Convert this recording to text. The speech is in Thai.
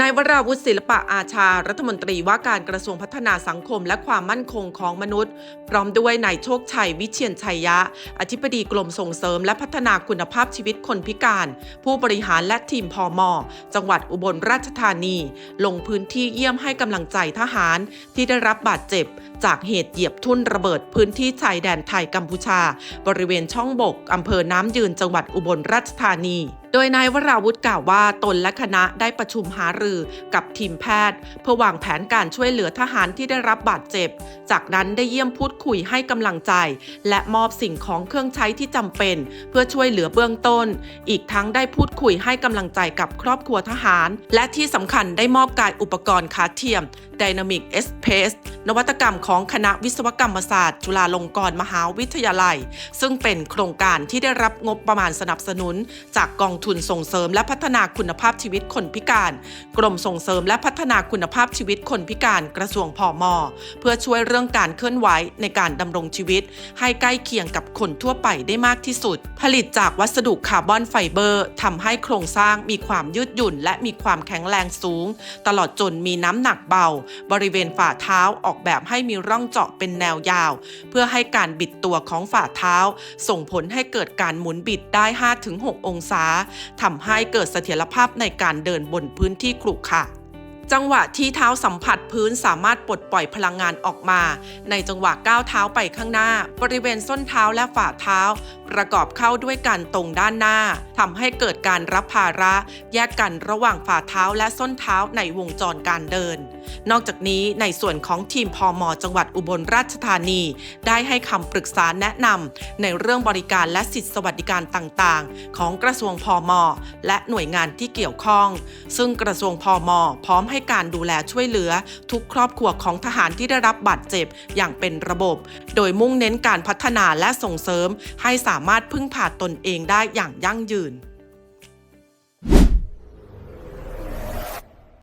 นายวราวุฒิศิลปะอาชา รัฐมนตรีว่าการกระทรวงพัฒนาสังคมและความมั่นคงของมนุษย์ พร้อมด้วยนายโชคชัยวิเชียนชัยยะ อธิบดีกรมส่งเสริมและพัฒนาคุณภาพชีวิตคนพิการ ผู้บริหารและทีมพอมจังหวัดอุบลราชธานี ลงพื้นที่เยี่ยมให้กำลังใจทหารที่ได้รับบาดเจ็บ จากเหตุเหยียบทุ่นระเบิดพื้นที่ชายแดนไทยกัมพูชา บริเวณช่องบกอำเภอน้ำยืนจังหวัดอุบลราชธานี ดยนายวราวุฒิกล่าวว่าตนและคณะได้ประชุมหารือกับทีมแพทย์ เพื่อวางแผนการช่วยเหลือทหารที่ได้รับบาดเจ็บ จากนั้นได้เยี่ยมพูดคุยให้กำลังใจ และมอบสิ่งของเครื่องใช้ที่จำเป็น เพื่อช่วยเหลือเบื้องต้น อีกทั้งได้พูดคุยให้กำลังใจกับครอบครัวทหาร และที่สำคัญได้มอบกายอุปกรณ์ขาเทียม Dynamic S Pace นวัตกรรมของคณะวิศวกรรมศาสตร์ จุฬาลงกรณ์มหาวิทยาลัย ซึ่งเป็นโครงการที่ได้รับงบประมาณสนับสนุนจากกองทุนส่งเสริมและพัฒนาคุณภาพชีวิตคนพิการ กรมส่งเสริมและพัฒนาคุณภาพชีวิตคนพิการกระทรวงพอมเพื่อช่วยเรื่องการเคลื่อนไหวในการดำรงชีวิต ให้ใกล้เคียงกับคนทั่วไปได้มากที่สุด ผลิตจากวัสดุคาร์บอนไฟเบอร์ทำให้โครงสร้างมีความยืดหยุ่น และมีความแข็งแรงสูง ตลอดจนมีน้ำหนักเบา บริเวณฝ่าเท้าออกแบบให้มีร่องเจาะเป็นแนวยาว เพื่อให้การบิดตัวของฝ่าเท้า ส่งผลให้เกิดการหมุนบิดได้ 5-6 องศาทำให้เกิดเสถียรภาพในการเดินบนพื้นที่ขรุขระ จังหวะที่เท้าสัมผัสพื้นสามารถปลดปล่อยพลังงานออกมา ในจังหวะก้าวเท้าไปข้างหน้า บริเวณส้นเท้าและฝ่าเท้า ประกอบเข้าด้วยกันตรงด้านหน้าทำให้เกิดการรับภาระ แยกกันระหว่างฝ่าเท้าและส้นเท้าในวงจรการเดิน นอกจากนี้ในส่วนของทีมพอมจังหวัดอุบลราชธานี ได้ให้คำปรึกษาแนะนำในเรื่องบริการและสิทธิสวัสดิการต่างๆ ของกระทรวงพอมและหน่วยงานที่เกี่ยวข้อง ซึ่งกระทรวงพอมพร้อมใหให้การดูแลช่วยเหลือ ทุกครอบครัวของทหารที่ได้รับบาดเจ็บอย่างเป็นระบบ โดยมุ่งเน้นการพัฒนาและส่งเสริม ให้สามารถพึ่งพาตนเองได้อย่างยั่งยืน